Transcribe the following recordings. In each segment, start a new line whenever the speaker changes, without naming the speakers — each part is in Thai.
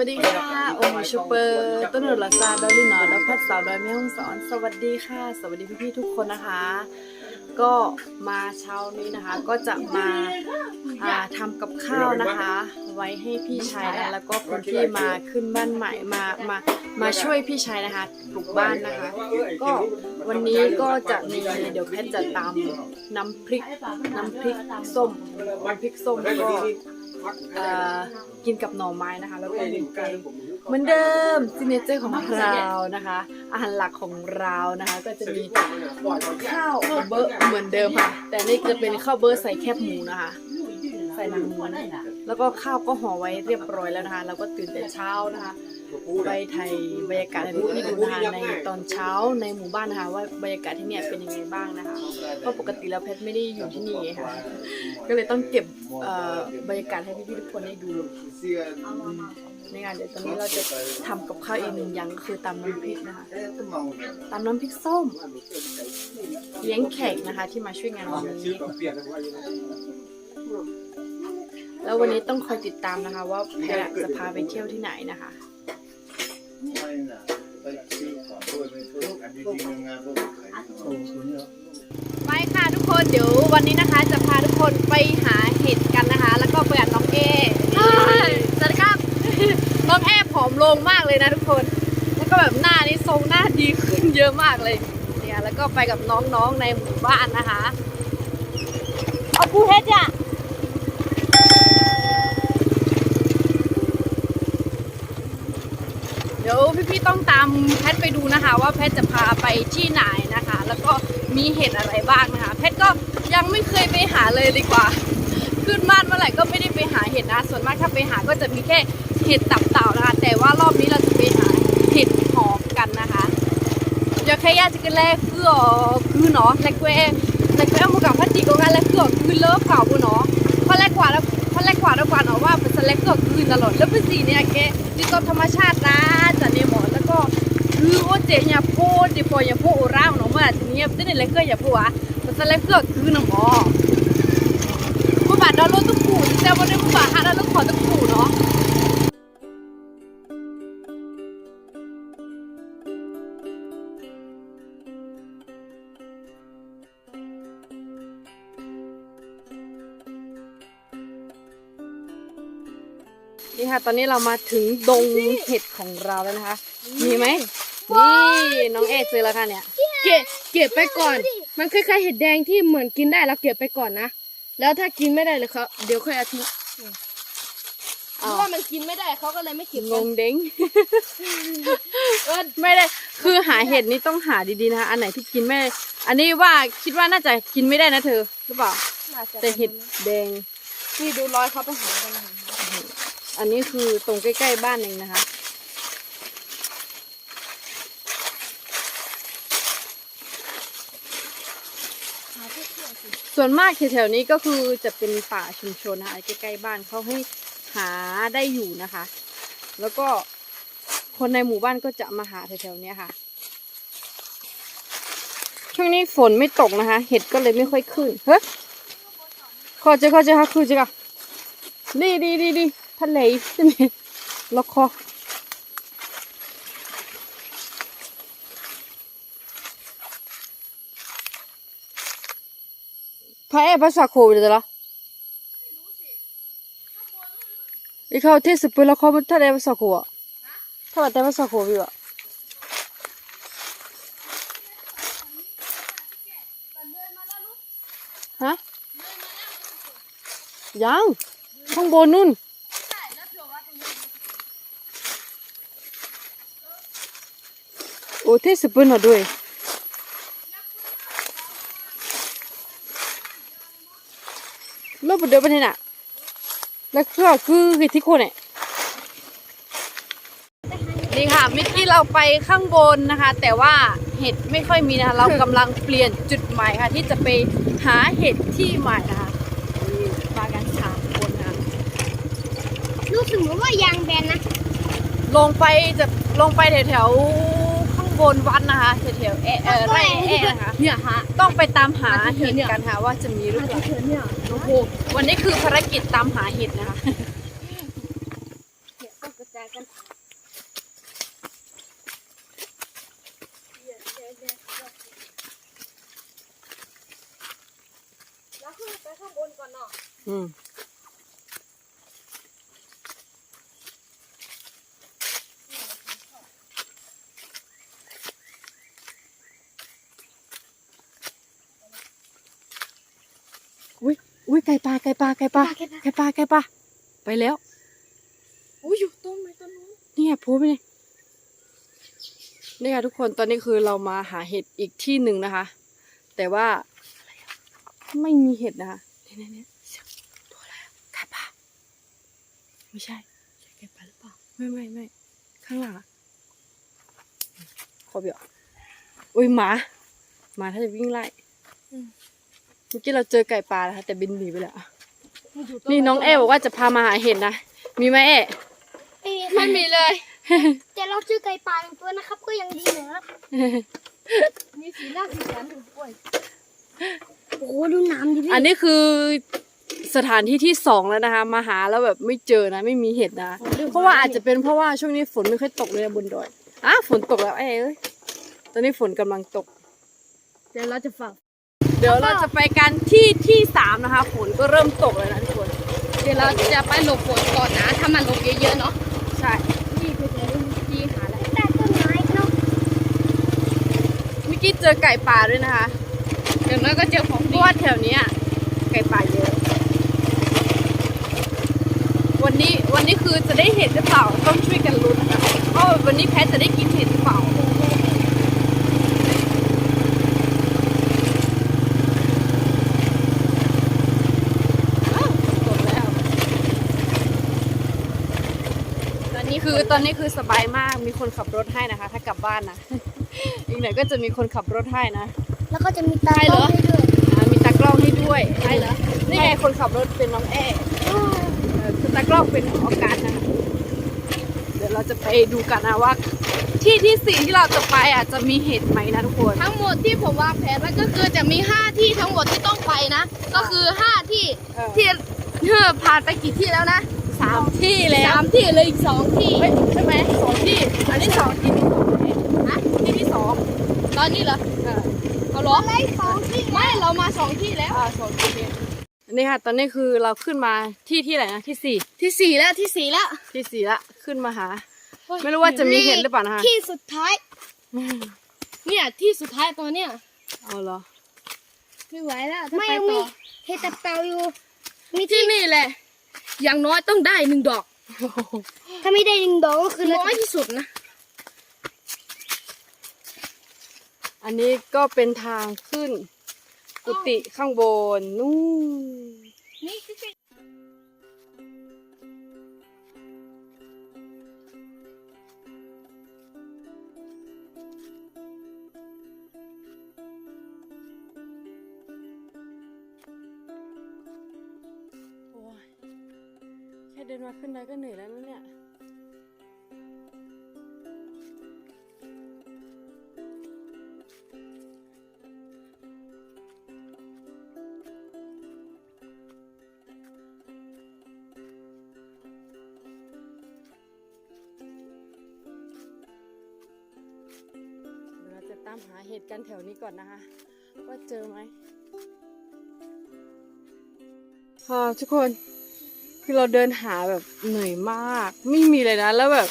สวัสดีค่ะโอมชูเปอร์ ต้นหนุลาซาดอลลี่หนอและพัดสาวดอยแม่ฮ่องสอน สวัสดีค่ะ สวัสดีพี่ๆทุกคนนะคะ ก็มาเช้านี้นะคะ ก็จะมาาทำกับข้าวนะคะ ไว้ให้พี่ชายนะแล้วก็คนที่มาขึ้นบ้านใหม่มามามาช่วยพี่ชายนะคะปลูกบ้านนะคะ ก็วันนี้ก็จะมีเดี๋ยวแพทย์จะตำน้ำพริกน้ำพริกส้มน้ำพริกส้มก็ เอ่อกินกับหน่อไม้นะคะ แล้วก็มีไก่เหมือนเดิมซิเนเจอร์ของเรานะคะ อาหารหลักของเรานะคะ ก็จะมีข้าวเบอร์เหมือนเดิมค่ะ แต่นี่จะเป็นข้าวเบอร์ใส่แคบหมูนะคะ ใส่หนังหมูแล้วก็ข้าวก็ห่อไว้เรียบร้อยแล้วนะคะ เราก็ตื่นแต่เช้านะคะ ไปไทยบรรยากาศให้พี่ดูนะคะในตอนเช้าในหมู่บ้านนะคะว่าบรรยากาศที่เนี่ยเป็นยังไงบ้างนะคะเพราะปกติแล้วเพชรไม่ได้อยู่ที่นี่ค่ะก็เลยต้องเก็บบรรยากาศให้พี่ๆทุกคนได้ดูในงานเดี๋ยวตอนนี้เราจะทำกับข้าวอีกหนึ่งอย่างก็คือตำน้ำพริกนะคะตำน้ำพริกส้ม เลี้ยงแขกนะคะที่มาช่วยงานวันนี้แล้ววันนี้ต้องคอยติดตามนะคะ ว่าแพรจะพาไปเที่ยวที่ไหนนะคะ ไปค่ะทุกคนเดี๋ยววันนี้นะคะ จะพาทุกคนไปหาเห็ดกันนะคะ แล้วก็ไปกับน้องเอสวัสดีครับ น้องแอผอมลงมากเลยนะทุกคน แล้วก็แบบหน้านี่ทรงหน้าดีขึ้นเยอะมากเลย เนี่ยแล้วก็ไปกับน้องๆในหมู่บ้านนะคะ เอาผู้เฮ็ดจ้ะเดี๋ยว พี่ๆต้องตามแพทไปดูนะคะ ว่าแพทจะพาไปที่ไหนนะคะ แล้วก็มีเห็ดอะไรบ้างนะคะ แพทก็ยังไม่เคยไปหาเลยดีกว่า ขึ้นบ้านเมื่อไหร่ก็ไม่ได้ไปหาเห็ดนะ ส่วนมากถ้าไปหาก็จะมีแค่เห็ดตับเต่านะคะ แต่ว่ารอบนี้เราจะไปหาเห็ดหอมกันนะคะจะแค่ยาจะกันแรกคืออ๋อคือเนาะแรกเว้แรกเว้เอามากับพัดจีก็กันแรกคืออ๋อคือเลิฟเก่าบุเนาะพราะแรกกว่าแล้วพราะแรกกว่าแล้วกว่าเนาะว่าเป็นแลกก็คือตลอดแล้วเป็นสีเนี่ยแกดีต้นธรรมชาตินะจันเนี่ยหมอแล้วก็คือโอ เจอย่าโพดดิพอย่าโพดโอร่าเนาะเมื่อทีนี้เป็นอะไรก็อย่าโพดอะเป็นสแลกก็คือเนาะหมอผู้บาดดาวรถตุ๊กปู่แต่วันนี้ผู้บาดหาดาวรถขอตุ๊กปู่เนาะนี่ค่ะ ตอนนี้เรามาถึงดงเห็ดของเราแล้วนะคะ มีไหม นี่น้องเอเจอแล้วค่ะเนี่ย
เก็บเก็บไปก่อน มันคล้ายๆเห็ดแดงที่เหมือนกินได้แล้วเก็บไปก่อนนะ แล้วถ้ากินไม่ได้เลยเขาเดี๋ยวค่อยเอาทิ้งเพ
อ้าว
ราะว่ามันกินไม่ได้เขาก็เลยไม่เก็บ
ง
กัน
งเด้งไม่ได้ คือหาเห็ดนี่ต้องหาดีๆนะคะอันไหนที่กินไม่ได้อันนี้ว่าคิดว่าน่าจะกินไม่ได้นะเธอหรือเปล่า
น่าจะ
แต่เห็ดแดง
นี่ดูรอยเขาไปหากันนะคะ
อันนี้คือตรงใกล้ๆบ้านเองนะคะ ส่วนมากแถวๆนี้ก็คือจะเป็นป่าชุมชนนะคะใกล้ๆบ้านเขาให้หาได้อยู่นะคะ แล้วก็คนในหมู่บ้านก็จะมาหาแถวๆนี้ค่ะ ช่วงนี้ฝนไม่ตกนะคะ เห็ดก็เลยไม่ค่อยขึ้นเฮ้ยขอเจอขอเจอค่ะคือเจอค่ะดีดีดีดีทะเลใช่ไหมล็อกคอ พระเอกภาษาโควิดเหรออีเขาเที่สิบปีแล้วเขาถ้าได้ภาษาโคอะถ้าว่าได้ภาษาโควิดอะฮะยังข้างบนนู่นโอ้เทศสเปิลหน่อด้วย แล้วประเดี๋ยวไปไหนน่ะแล้วก็คือคือที่คนเนี่ยนี่ค่ะเมื่อกี้เราไปข้างบนนะคะ แต่ว่าเห็ดไม่ค่อยมีนะคะ เรากำลังเปลี่ยนจุดใหม่ค่ะ ที่จะไปหาเห็ดที่ใหม่นะคะนี่มากันสามคนนะคะ
รู้สึกเหมือนว่ายางแบนนะ
ลงไปจะลงไปแถวแถวๆข้าง บนวัดนะคะแถวแถวๆเอเออไร่เอนะคะ
เนี่ยฮะ
ต้องไปตามหาเห็ดกันค่ะว่าจะมีหรือเปล่า
เนี่ย
โอ้โหวันนี้คือภารกิจตามหาเห็ดนะคะ อืมอุ้ยอุ้ยไก่ปลา ไก่ปลาไก่ปลา
ไก่ปลา
ไก่ปลาไก่ปลาไปแล้ว
อุ้ยอยู่ต้นไม้ต้นนู้น
นี่ไงพูดไปเลยนี่ค่ะทุกคนตอนนี้คือเรามาหาเห็ดอีกที่หนึ่งนะคะ แต่ว่าไม่มีเห็ดนะคะเนี่ยเนี่ยเนี่ยเสียงตัวอะไรอะไก่ปลาไม่ใช่ใช่ไก่ปลาหรือเปล่าไม่ไม่ไม่ข้างหลังอะขอเบียวอุ้ยหมาหมาถ้าจะวิ่งไล่เมื่อกี้เราเจอไก่ปลานะคะแต่บินหนีไปแล้ว
มัยู่
นี่น้องเอ๋บอกว่าจะพามาหาเห็ดนะ มีไหมเอ๋
เอ้ย
ไม่มีเลย
แต่เราชื่อไก่ป่าอย่างตัวนะครับ ก็ยังดีหนะครับ
มีสีหน้าสีสันอยู่ด้วย
โอ้โหดูน้ำดิพี่
อันนี้คือสถานที่ที่สองแล้วนะคะ มาหาแล้วแบบไม่เจอนะ ไม่มีเห็ดนะ เพราะว่าอาจจะเป็นเพราะว่าช่วงนี้ฝนไม่ค่อยตกเลยนะบนดอยอะฝนตกแล้วเอ้ยเอ้ยตอนนี้ฝนกำลังตก
เดี๋ยวเราจะฟัง
เดี๋ยวเราจะไปกันที่ที่สามนะคะฝนก็เริ่มตกแล้วนะทุกคน
เดี๋ยวเราจะไปหลบฝนก่อนนะ ถ้ามันลงเยอะๆเนาะ
ใช่
พี่ไปเจอพี่หาแล้ว
แต่ต้นไม้เนาะ
เมื่อกี้เจอไก่ป่าด้วยนะคะ
เดี๋ยวเราก็เจอของ
เพ
ดี
ราะว่าแถวเนี้ยไก่ป่าเยอะ วันนี้วันนี้คือจะได้เห็ดหรือเปล่าต้องช่วยกันลุ้นนะคะว่าวันนี้แพทจะได้กินเห็ดหรือเปล่า อ้าวตกแล้ว
ตอ นนี้
คือตอนนี้คือสบายมากมีคนขับรถให้นะคะ ถ้ากลับบ้านนะ อีกหน่อยก็จะมีคนขับรถให้นะ
แล้วก็จะมีตาต้มให้ด้วย
อ่ามีตากล้องให้ด้วย
ใช่เหรอ
นี่ไงคนขับรถเป็นน้องแอ้เออคือตากล้องเป็นออการนะคะเดี๋ยวเราจะไปดูกันนะว่า ที่ที่สี่ที่เราจะไปอะจะมีเห็ดไหมนะทุกคน
ทั้งหมดที่ผมวางแผนไว้ก็คือจะมี 5 ที่ทั้งหมดที่ต้องไปนะ ก็คือ 5 ที่
เออ
ที่เฮ้อผ่านไปกี่ที่แล้วนะ
สามที่แล้ว
สามที่เหลยอีกสองที่
เฮ้ยใช่ไหมสองที่ อันนี้สองที่ที่สองเนี่ย
ฮะ
ที่ที่สอง
ตอนนี้เหรอ
เออ
เอาเหรอไม่สองที่ไม่เรามาสองที่แล้ว
อ่าสองที่เนี่ยอันนี้ค่ะ ตอนนี้คือเราขึ้นมาที่ที่ไหนนะที่สี่
ที่สี่แล้วที่สี่แล้ว
ที่สี่ละขึ้นมาหา ไม่รู้ว่าจะมีเห็ดหรือเปล่านะคะ
ที่สุดท้าย
เนี่ยที่สุดท้ายตัวเนี่ย
เอาเหรอ
ไม่ไหวแล้วถ้า
ไม่
ไป
ยัง
ต่
มี
อ
เห็ดตับเตาอยู่มี
ที่
ที่
นี่แหละ อย่างน้อยต้องได้หนึ่งดอก
ถ้าไม่ได้หนึ่งดอกก็คือเรา
น้อยที่สุดนะ
อันนี้ก็เป็นทางขึ้น กุฏิข้างบนนู่น
นี่คือ
เดินมาขึ้นได้ก็เหนื่อยแล้วนะเนี่ยเราจะตามหาเหตุการณ์แถวนี้ก่อนนะคะ ว่าเจอไหมค่ะทุกคน คือเราเดินหาแบบเหนื่อยมาก ไม่มีเลยนะ แล้วแบบ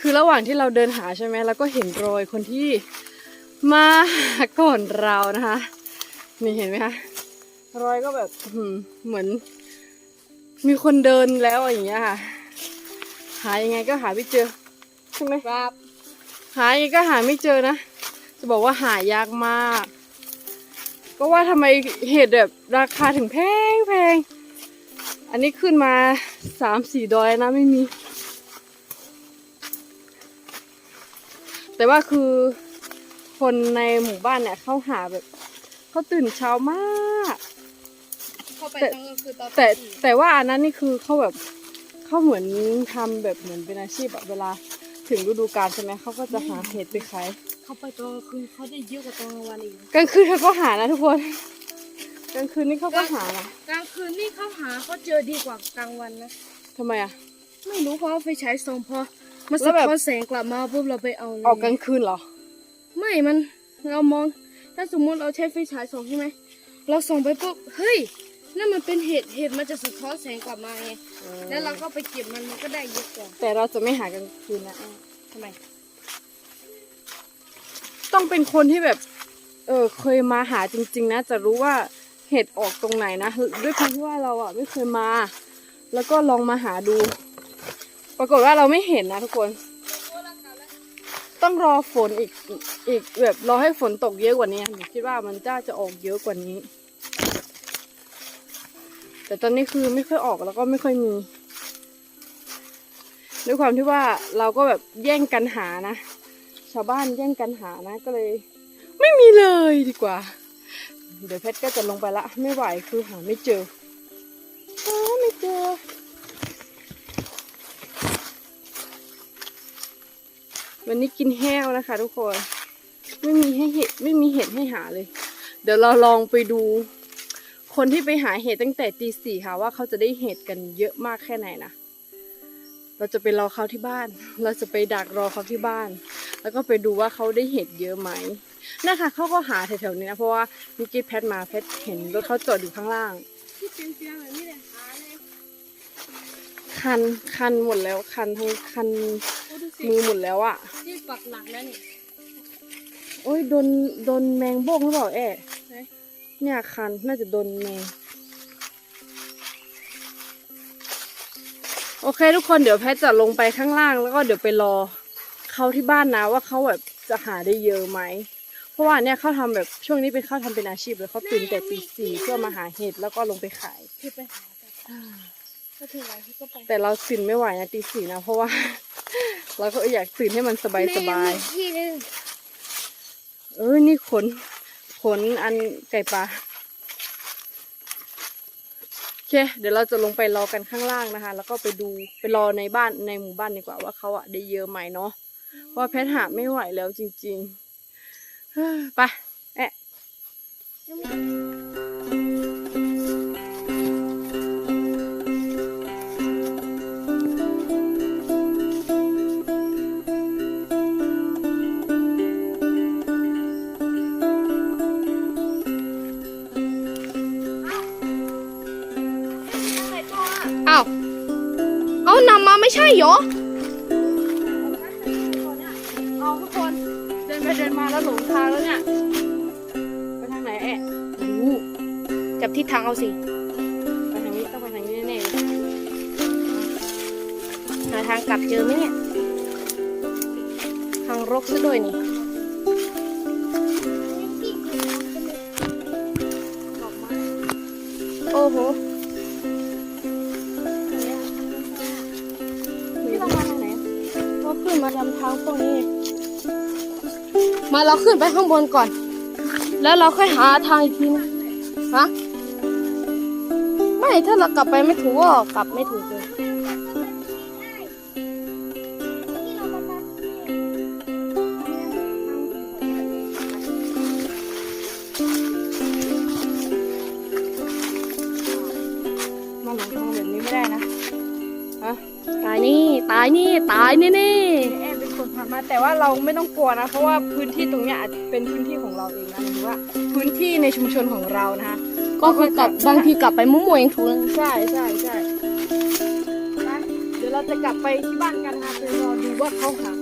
คือระหว่างที่เราเดินหาใช่ไหมเราก็เห็นรอยคนที่มาหาก่อนเรานะคะ นี่เห็นไหมคะรอยก็แบบอื้อหือเหมือน มีคนเดินแล้วอย่างเงี้ยค่ะ หายังไงก็หาไม่เจอใช่ไหม
ครับ
หายังไงก็หาไม่เจอนะจะบอกว่าหายากมาก ก็ว่าทำไมเห็ดแบบราคาถึงแพงแพง อันนี้ขึ้นมาสามสี่ดอยนะไม่มี แต่ว่าคือคนในหมู่บ้านเนี่ยเขาหาแบบเขาตื่นเช้ามาก
เข้าไป
แต่
ตอนกลางคืนตอน
แต่
สี่
แต่ว่าอันนั้นนี่คือเขาแบบเขาเหมือนทำแบบเหมือนเป็นอาชีพอะเวลาถึงฤดูกาลใช่ไหมเขาก็จะหาเห็ดไปขาย
เข้าไปตอนกลางคืนเขาได้เยอะกว่าตอนกลางวันอีก
กลางคืนเขาก็หานะทุกคน กลางคืนนี่เขาก็หานะ
กลางคืนนี่เขาหาเขาเจอดีกว่ากลางวันนะ
ทำไมอะ
ไม่รู้เพราะว่าไฟฉายส่องพอมัน
แล้
สะ
วแบบ
ท้อนแสงกลับมาปุ๊บเราไปเอาเลย
ออกกลางคืนเหรอ
ไม่มันเรามอง ถ้าสมมติเราใช้ไฟฉายส่องใช่ไหมเราส่องไปปุ๊บเฮ้ยนั่นมันเป็นเห็ดเห็ดมันจะสะท้อนแสงกลับมาไงแล้วเราก็ไปเก็บมันมันก็ได้เยอะกว่า
แต่เราจะไม่หากลางคืนนะ
ทำไม
ต้องเป็นคนที่แบบ เออเคยมาหาจริง ๆ นะ จะรู้ว่า เห็ดออกตรงไหนนะด้วยความที่ว่าเราอะไม่เคยมา แล้วก็ลองมาหาดู ปรากฏว่าเราไม่เห็นนะทุกคน ต้องรอฝนอีกอีกแบบรอให้ฝนตกเยอะกว่านี้หนูคิดว่ามันจะจะออกเยอะกว่านี้ แต่ตอนนี้คือไม่ค่อยออกแล้วก็ไม่ค่อยมีด้วยความที่ว่าเราก็แบบแย่งกันหานะ ชาวบ้านแย่งกันหานะก็เลย ไม่มีเลยดีกว่า เดี๋ยวเพชรก็จะลงไปละ ไม่ไหวคือหาไม่เจอหาไม่เจอ วันนี้กินแห้วนะคะ ทุกคน ไม่มีให้เห็ดไม่มีเห็ดให้หาเลย เดี๋ยวเราลองไปดู คนที่ไปหาเห็ดตั้งแต่ตีสี่ค่ะว่าเขาจะได้เห็ดกันเยอะมากแค่ไหนนะเราจะไปรอเขาที่บ้าน เราจะไปดักรอเขาที่บ้าน แล้วก็ไปดูว่าเขาได้เห็ดเยอะไหม นะคะเขาก็หาแถวๆนี้นะเพราะว่าเมื่อกี้แพทมาแพทเห็นรถเขาจอดอยู่ข้างล่าง
ที่เป็นเสียงแบบนี้เลยหาเลย
คันคันหมดแล้วคันทั้งคัน
โอ้ดูสิ
มือหมดแล้วอะ่ะ
ที่ปักหลักแล้วนี่
โอ้ยโดนโดนแมงบ้งหรือเปล่าแอะ
ไหน
เนี่ยคันน่าจะโดนแมงโอเค ทุกคนเดี๋ยวแพทจะลงไปข้างล่างแล้วก็เดี๋ยวไปรอเขาที่บ้านนะว่าเขาแบบจะหาได้เยอะไหม เพราะว่าเนี่ยเขาทำแบบช่วงนี้เป็นเขาทำเป็นอาชีพเลยเขาตื่นแต่ตีสี่เพื่อมาหาเห็ดแล้วก็ลงไปขาย
ที่ไปหาแต่ก็ถึงไรที่ก็ไป
แต่เราตื่นไม่ไหวนะตีสี่นะเพราะว่า เราก็อยากตื่นให้มันสบายสบาย
แม่มีที่นึง
เออนี่ขนขนอันไก่ปลาโอเค เดี๋ยวเราจะลงไปรอกันข้างล่างนะคะ แล้วก็ไปดูไปรอในบ้านในหมู่บ้านดีกว่าว่าเขาอะได้เยอะไหมเนาะว่าแพทหาไม่ไหวแล้วจริงๆเฮ้ย ไปแอะ
อ้าวเอานำมาไม่ใช่เหรอ
เดินมาแล้วหลงทางแล้วเนี่ย ไปทางไหนแอะ
รู้จับทิศทางเอาสิ
ไปทางนี้ต้องไปทางนี้แน่ๆเลย
หาทางกลับเจอไหมเนี่ย ทางรกซะด้วยนี่
ดอกม้
โอ้โห
นี่เรามาทางไหน
ก็ขึ้นมาทำทางพวกนี้ มาเราขึ้นไปข้างบนก่อน แล้วเราค่อยหาทางอีกทีนะฮะไม่ถ้าเรากลับไปไม่ถูกก็กลับไม่ถูกเลย
มาหลงทางแบบนี้ไม่ได้นะฮะ
ตายนี่ ตายนี่ ตายนี่นี่
แอบเป็นคน ผ่านมาแต่ว่าเราไม่ต้องกลัวนะ เพราะว่าพื้นที่ตรงเนี้ยอาจจะเป็นพื้นที่ของเราเองนะหรือว่าพื้นที่ในชุมชนของเรานะคะ
ก็คือกลับบางทีกลับไปมั่วๆเองถูกแล้ว
ใช่ใช่ใช่ไปเดี๋ยวเราจะกลับไปที่บ้านกันนะไปรอดูว่าเขาหา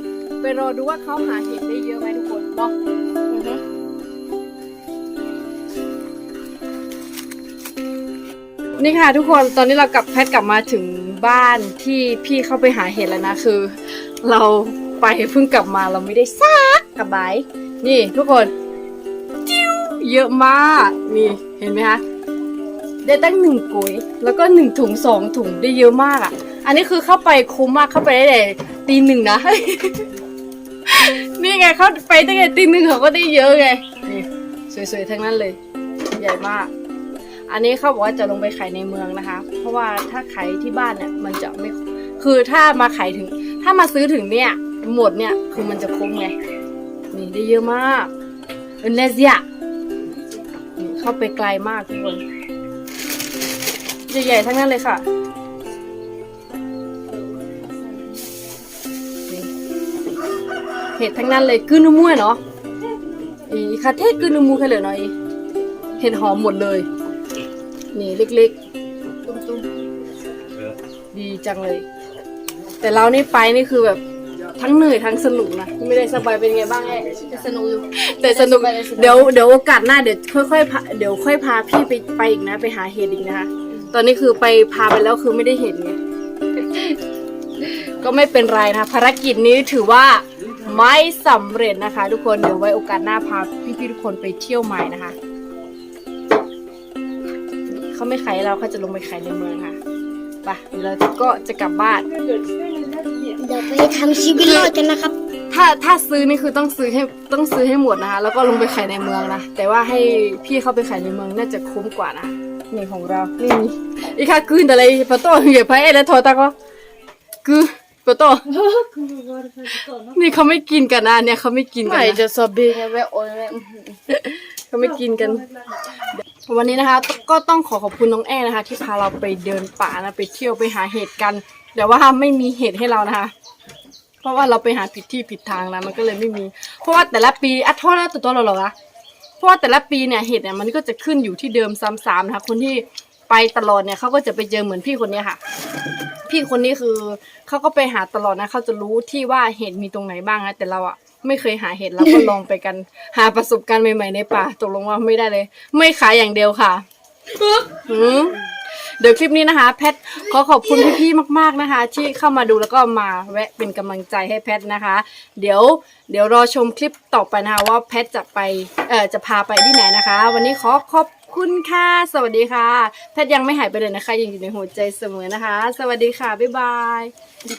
ไปรอดูว่าเขาหาเห็ดได้เยอะไหมทุกคนเนาะ
อือฮึ
นี่ค่ะทุกคนตอนนี้เรากลับแพทกลับมาถึงบ้านที่พี่เข้าไปหาเห็ดแล้วนะคือ เรา ไปเพิ่งกลับมาเราไม่ได้ซักกระบายนี่ทุกคนจิ้วเยอะมากนี่เห็นไหมคะได้ตั้งหนึ่งกุยแล้วก็หนึ่งถุงสองถุงได้เยอะมากอะ อันนี้คือเข้าไปคุ้มมากเข้าไปได้แต่ตีหนึ่งนะนี่ไงเข้าไปตั้งแต่ตีหนึ่งเขาก็ได้เยอะไงนี่สวยๆทั้งนั้นเลย ใหญ่มาก อันนี้เขาบอกว่าจะลงไปขายในเมืองนะคะ เพราะว่าถ้าขายที่บ้านเนี่ยมันจะไม่คือถ้ามาขายถึง ถ้ามาซื้อถึงเนี่ย หมดเนี่ยคือมันจะคุ้มไงนี่ได้เยอะมากเอเนเซียนี่เข้าไปไกลมากทุกคนใหญ่ๆทั้งนั้นเลยค่ะเห็ดทั้งนั้นเลยกึนุมั่วเนาะอีคาเทศกึนุมูแค่เลยเนาะอีเห็ดหอมหมดเลย นี่เล็กๆ ตุ้มๆ ดีจังเลย แต่เรานี่ไปนี่คือแบบ ทั้งเหนื่อยทั้งสนุกนะไม่ได้สบายเป็นไงบ้างแอ้
สนุกอยู่
แต่สนุกเดี๋ยวเดี๋ยวโอกาสหน้าเดี๋ยวค่อยๆพาเดี๋ยวค่อยพาพี่ไปไปอีกนะ ไปหาเห็ดอีกนะคะตอนนี้คือไปพาไปแล้วคือไม่ได้เห็นไงก็ไม่เป็นไรนะคะภารกิจนี้ถือว่าไม่สำเร็จนะคะ ทุกคนเดี๋ยวไว้โอกาสหน้าพาพี่ๆทุกคนไปเที่ยวใหม่นะคะเขาไม่ขายเราเขาจะลงไปขายในเมืองค่ะไปเดี๋ยวเราก็จะกลับบ้าน
เดี๋ยวไปทำชีวิตรอดกันนะครับ
ถ้าถ้าซื้อนี่คือต้องซื้อให้ต้องซื้อให้หมดนะคะ แล้วก็ลงไปขายในเมืองนะ แต่ว่าให้พี่เข้าไปขายในเมืองน่าจะคุ้มกว่านะนี่ของเรา นี่อีค่าคืนอะไรปะโต้เหยียบไปเอ้แล้วโทรตาก็คือปะโต้นี่เขาไม่กินกันนะเนี่ยเขาไม่กินกัน
ไม่จะสอบบีไงแม่โอ้ยแม่
เขาไม่กินกัน วันนี้นะคะ ก็ต้องขอขอบคุณน้องแอ้นะคะ ที่พาเราไปเดินป่านะไปเที่ยวไปหาเห็ดกันแต่ว่าไม่มีเห็ดให้เรานะคะ เพราะว่าเราไปหาผิดที่ผิดทางนะมันก็เลยไม่มี เพราะว่าแต่ละปีอะโทษนะตัวตัวเราเหรอวะเพราะว่าแต่ละปีเนี่ยเห็ดเนี่ยมันก็จะขึ้นอยู่ที่เดิมซ้ำๆนะคะคนที่ไปตลอดเนี่ยเขาก็จะไปเจอเหมือนพี่คนเนี้ยค่ะ พี่คนนี้คือเขาก็ไปหาตลอดนะเขาจะรู้ที่ว่าเห็ดมีตรงไหนบ้างนะแต่เราอะไม่เคยหาเห็ดเราก็ลองไปกัน หาประสบการณ์ใหม่ๆในป่าตกลงว่าไม่ได้เลย ไม่ขายอย่างเดียวค่ะ หืม เดี๋ยวคลิปนี้นะคะ แพทขอขอบคุณพี่ๆมาก ๆนะคะ ที่เข้ามาดูแล้วก็มาแวะเป็นกำลังใจให้แพทนะคะ เดี๋ยวเดี๋ยวรอชมคลิปต่อไปนะคะว่าแพทจะไปเอ่อจะพาไปที่ไหนนะคะ วันนี้ขอขอบคุณค่ะ สวัสดีค่ะ แพทยังไม่หายไปเลยนะคะยังอยู่ในหัวใจเสมอนะคะ สวัสดีค่ะบ๊ายบาย